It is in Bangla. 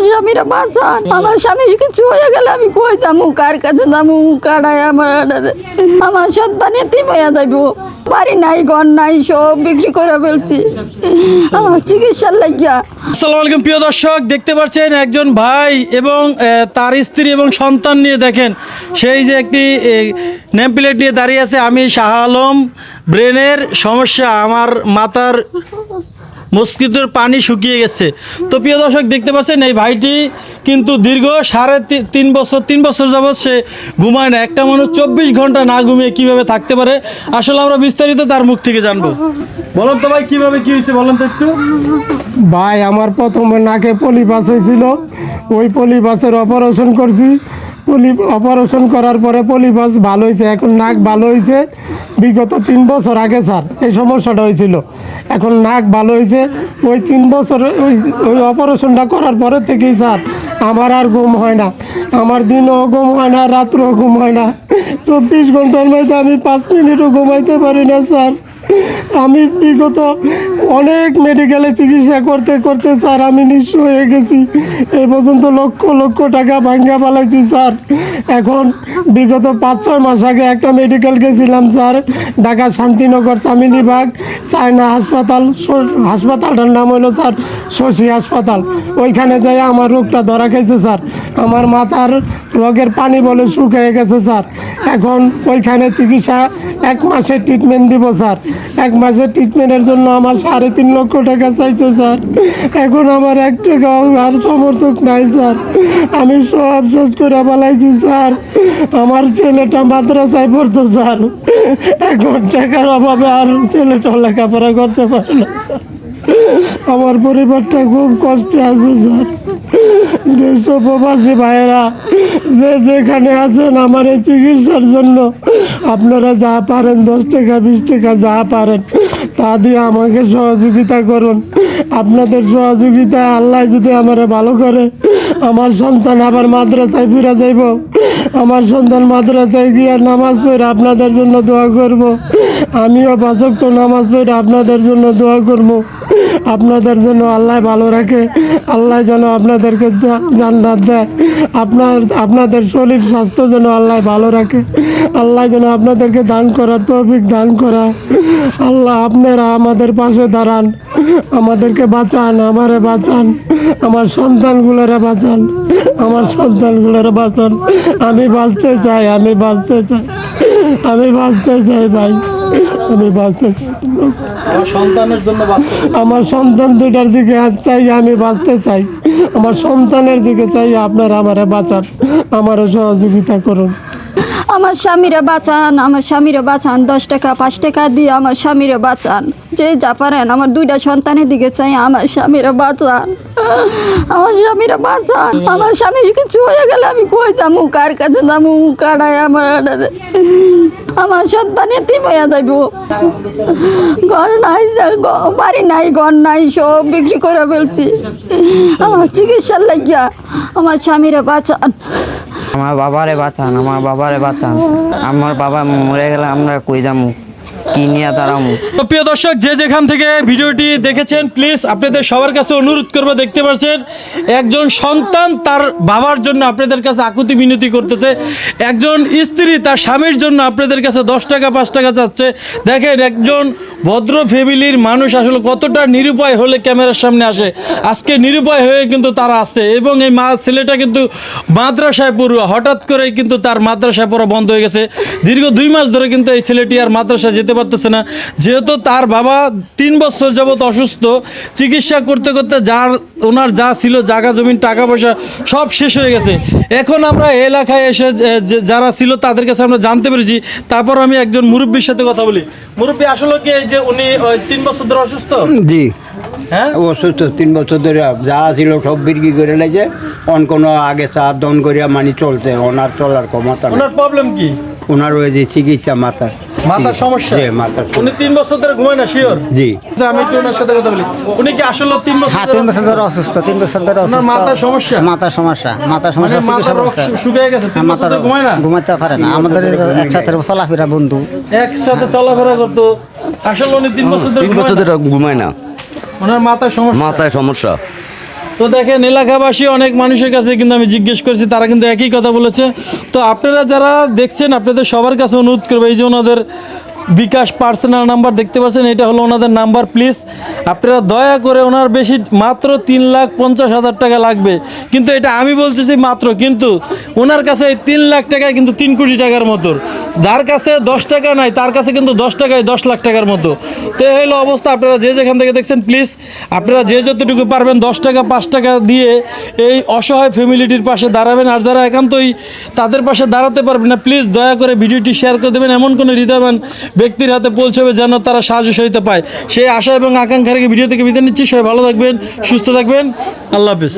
আমার স্বামীরা বাঁচান আমার স্বামী কিছু হয়ে গেলে আমি কই যাব কার কাছে যাব কাড়ায় আমার আমার সন্তান এতিম হয়ে যাইব। বাড়ি নাই, ঘর নাই, সব বিক্রি করে ফেলছি। আমার চিকিৎসার লাগিয়া। আসসালামু আলাইকুম, প্রিয় দর্শক। দেখতে পাচ্ছেন একজন ভাই এবং তার স্ত্রী এবং সন্তান নিয়ে দেখেন। সেই যে একটি নেম প্লেট নিয়ে দাঁড়িয়ে আছে আমি শাহ আলম। ব্রেনের সমস্যা, আমার মাথার মস্কিটোর পানি শুকিয়ে গেছে। তো প্রিয় দর্শক, দেখতে পাচ্ছেন এই ভাইটি কিন্তু দীর্ঘ সাড়ে তিন বছর তিন বছর যাবৎ সে ঘুমায় না একটা মানুষ চব্বিশ ঘণ্টা না ঘুমিয়ে কীভাবে থাকতে পারে? আসলে আমরা বিস্তারিত তার মুখ থেকে জানব। বলুন তো ভাই, কীভাবে কি হয়েছে? বলুন তো একটু। ভাই, আমার প্রথমে নাকে পলি পলিপাস হয়েছিল। ওই পলি পলিপাসের অপারেশন করছি। পলি অপারেশন করার পরে পলিপাস ভালো হয়েছে। এখন নাক ভালো হয়েছে। বিগত তিন বছর আগে স্যার, এই সমস্যাটা হয়েছিল। এখন নাক ভালো হয়েছে। ওই তিন বছর ওই ওই অপারেশনটা করার পরে থেকেই স্যার, আমার আর ঘুম হয় না। আমার দিনও ঘুম হয় না, রাত্রেও ঘুম হয় না। চব্বিশ ঘণ্টার মধ্যে আমি পাঁচ মিনিটও ঘুমাইতে পারি না, স্যার। আমি বিগত অনেক মেডিকেলে চিকিৎসা করতে করতে স্যার, আমি নিঃস্ব হয়ে গেছি। এই পর্যন্ত লক্ষ লক্ষ টাকা ভাঙ্গা পালাইছি স্যার। এখন বিগত পাঁচ, ছয় মাস আগে একটা মেডিকেল গেছিলাম, স্যার। ঢাকা শান্তিনগর চামিলিবাগ চায়না হাসপাতাল হাসপাতালটার নাম হলো, স্যার, শশী হাসপাতাল। ওইখানে যাই আমার রোগটা ধরা খাইছে, স্যার। আমার মাথার রোগের পানি বলে শুকিয়ে গেছে, স্যার। এখন ওইখানে চিকিৎসা এক মাসের ট্রিটমেন্ট দিব, স্যার। এক মাসের ট্রিটমেন্টের জন্য আমার সাড়ে তিন লক্ষ টাকা চাইছে, স্যার। এখন আমার এক টাকাও আর সমর্থক নাই, স্যার। আমি সব শেষ করে বলাইছি স্যার। আমার ছেলেটা মাদ্রাসায় পড়তো, স্যার। এখন টাকার অভাবে আর ছেলেটা লেখাপড়া করতে পারে না। আমার পরিবারটা খুব কষ্টে আছে, স্যার। দেশ প্রবাসী ভাইয়েরা, যে যেখানে আছেন আমার এই চিকিৎসার জন্য, আপনারা যা পারেন, দশ টাকা, বিশ টাকা যা পারেন, তা দিয়ে আমাকে সহযোগিতা করুন। আপনাদের সহযোগিতা আল্লাহ যদি আমারে ভালো করে, আমার সন্তান আবার মাদ্রাসায় ফিরে যাইব। আমার সন্তান মাদ্রাসায় গিয়ে নামাজ পড়ে আপনাদের জন্য দোয়া করব। আমিও বাচক নামাজ পড়ে আপনাদের জন্য দোয়া করব। আপনাদের জন্য আল্লাহ ভালো রাখে। আল্লাহ যেন আপনাদেরকে জান্নাত দেয়। আপনার, আপনাদের শরীর স্বাস্থ্য যেন আল্লাহ ভালো রাখে। আল্লাহ যেন আপনাদেরকে দান করার তৌফিক দান করা আল্লাহ আপনারা আমাদের পাশে দাঁড়ান। আমাদেরকে বাঁচান, আমারে বাঁচান। আমার সন্তানগুলোরে বাঁচান। আমার সন্তানগুলোরে বাঁচান। আমি বাঁচতে চাই, আমি বাঁচতে চাই। আমি বাঁচতে চাই ভাই। আমি বাঁচতে সন্তানের জন্য আমার সন্তান দুটার দিকে হাত চাই আমি বাঁচতে চাই। আমার সন্তানের দিকে চাই আপনারা আমারে বাঁচান আমারও সহযোগিতা করুন। আমার স্বামীরা বাঁচান, আমার স্বামীরা বাঁচান, দশ টাকা, পাঁচ টাকা দিয়ে আমার স্বামীরা বাঁচান। যে যা পারেন, আমার দুইটা সন্তানের দিকে চাই, আমার স্বামীরা বাঁচান। আমার স্বামীরা বাঁচান। আমার স্বামী কিছু হয়ে গেলে আমি কই যাব? কার কাছে যাব? কাড়ায় আমার আমার সন্তান এতিম হয়ে যাইব। ঘর নাই, বাড়ি নাই, ঘর নাই, সব বিক্রি করে ফেলছি। আমার চিকিৎসার লাগিয়া আমার স্বামীরা বাঁচান। আমার বাবারে বাঁচান আমার বাবারে বাঁচান। আমার বাবা মরে গেলে আমরা কই যামু? তো প্রিয় দর্শক, যে যেখান থেকে ভিডিওটি দেখেছেন প্লিজ আপনাদের সবার কাছে অনুরোধ করব, দেখতে পাচ্ছেন একজন সন্তান তার বাবার জন্য আপনাদের কাছে আকুতি মিনতি করতেছে, একজন স্ত্রী তার স্বামীর জন্য আপনাদের কাছে দশ টাকা, পাঁচ টাকা চাচ্ছে। দেখেন, একজন ভদ্র ফ্যামিলির মানুষ আসলে কতটা নিরুপায় হলে ক্যামেরার সামনে আসে। আজকে নিরুপায় হয়ে কিন্তু তারা আছে এবং এই মা ছেলেটা কিন্তু মাদ্রাসায় পড়ুয়া। হঠাৎ করে কিন্তু তার মাদ্রাসায় পড়া বন্ধ হয়ে গেছে। দীর্ঘ দুই মাস ধরে কিন্তু এই ছেলেটি আর মাদ্রাসায় যেতে পারতেছে না। যেহেতু তার বাবা তিন বছর যাবত অসুস্থ চিকিৎসা করতে করতে যার ওনার যা ছিল জায়গা জমিন টাকা পয়সা সব শেষ হয়ে গেছে। এখন আমরা এলাকায় এসে যারা ছিল তাদের কাছে আমরা জানতে পেরেছি। তারপর আমি একজন মুরব্বীর সাথে কথা বলি। মুরব্বী আসলে কি এই যে উনি তিন বছর ধরে অসুস্থ? জি। হ্যাঁ? অসুস্থ তিন বছর ধরে যা ছিল সব বিক্রি করে লেগে অন কোনো আগে চা দন করিয়া মানি চলতে ওনার চলার ক্ষমতা ওনার প্রবলেম কি? ওনার ওই যে চিকিৎসা মাথার। মাথার সমস্যা? জি মাথার উনি তিন বছর ধরে ঘুমায় না শিওর জি। আচ্ছা আমি একটু ওনার সাথে কথা বলি। উনি কি আসলে তিন বছর হ্যাঁ তিন বছর ধরে অসুস্থ তিন বছর ধরে অসুস্থ। মাথার সমস্যা? মাথার সমস্যা মাথার মানে সমস্যা। মাথার শুকিয়ে গেছে হ্যাঁ, মাথার ঘুমায় না? ঘুমাইতে পারে না। আমাদের একসাথে চলাফেরা বন্ধু। একসাথে চলাফেরা করতো। আসলে উনি তিন বছর ধরে তিন বছর ঘুমায় না। ধরে ঘুমায় না। ওনার মাথায় সমস্যা। মাথায় সমস্যা। তো দেখেন, এলাকাবাসী অনেক মানুষের কাছে কিন্তু আমি জিজ্ঞেস করেছি, তারা কিন্তু একই কথা বলেছে। তো আপনারা যারা দেখছেন, আপনাদের সবার কাছে অনুরোধ করব, এই যে ওনাদের বিকাশ পার্সোনাল নাম্বার দেখতে পাচ্ছেন, এটা হলো ওনাদের নাম্বার, প্লিজ। আপনারা দয়া করে ওনার বেশি, মাত্র তিন লাখ পঞ্চাশ হাজার টাকা লাগবে। কিন্তু এটা আমি বলতেছি মাত্র, কিন্তু ওনার কাছে এই তিন লাখ টাকায় কিন্তু তিন কোটি টাকার মতো। যার কাছে দশ টাকা নাই, তার কাছে কিন্তু দশ টাকায় দশ লাখ টাকার মতো। তো এই হলো অবস্থা, আপনারা যে যেখান থেকে দেখছেন, প্লিজ, আপনারা যে যতটুকু পারবেন দশ টাকা, পাঁচ টাকা দিয়ে এই অসহায় ফ্যামিলিটির পাশে দাঁড়াবেন। আর যারা একান্তই তাদের পাশে দাঁড়াতে পারবেন না, প্লিজ দয়া করে ভিডিওটি শেয়ার করে দেবেন। এমন কোনো হৃদয়বান ব্যক্তির হাতে পৌঁছবে যেন তারা সাহায্য সহিতে পায়। সেই আশা এবং আকাঙ্ক্ষা রেখে ভিডিও থেকে বিদায় নিচ্ছি। সবাই ভালো থাকবেন, সুস্থ থাকবেন। আল্লাহ হাফিজ।